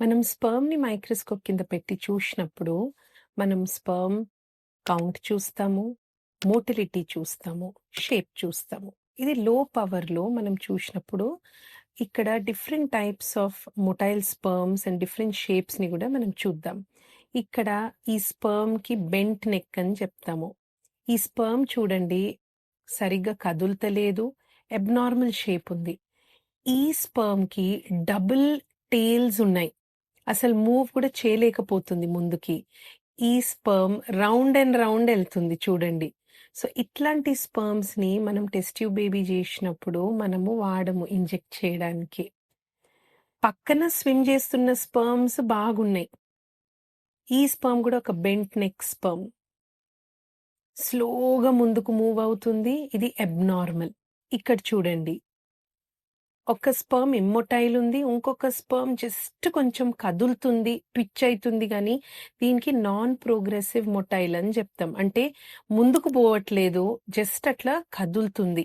మనం స్పర్మ్ని మైక్రోస్కోప్ కింద పెట్టి చూసినప్పుడు మనం స్పర్మ్ కౌంట్ చూస్తాము, మోటిలిటీ చూస్తాము, షేప్ చూస్తాము. ఇది లో పవర్‌లో మనం చూసినప్పుడు ఇక్కడ different types of motile sperms and different షేప్స్‌ని కూడా మనం చూద్దాం. ఇక్కడ ఈ స్పర్మ్కి బెంట్ నెక్ అని చెప్తాము. ఈ స్పర్మ్ చూడండి సరిగ్గా కదులుతలేదు. అబ్నార్మల్ షేప్ ఉంది. ఈ స్పర్మ్కి డబుల్ టేల్స్ ఉన్నాయి. అసలు మూవ్ కూడా చేయలేకపోతుంది ముందుకి. ఈ స్పర్మ్ రౌండ్ అండ్ రౌండ్ వెళ్తుంది చూడండి. సో, ఇట్లాంటి స్పర్మ్స్ని మనం టెస్ట్ ట్యూబ్ బేబీ చేసినప్పుడు మనము వాడము ఇంజెక్ట్ చేయడానికి. పక్కన స్విమ్ చేస్తున్న స్పర్మ్స్ బాగున్నాయి. ఈ స్పర్మ్ కూడా ఒక బెంట్ నెక్ స్పర్మ్ స్లోగా ముందుకు మూవ్ అవుతుంది. ఇది అబ్నార్మల్. ఇక్కడ చూడండి. ఒక స్పర్మ్ ఇమ్మొటైల్ ఉంది. ఇంకొక స్పర్మ్ జస్ట్ కొంచెం కదులుతుంది. ట్విచ్ అవుతుంది కానీ దీనికి నాన్ ప్రోగ్రెసివ్ మొటైల్ అని చెప్తాం అంటే ముందుకు పోవట్లేదు. జస్ట్ అట్లా కదులుతుంది.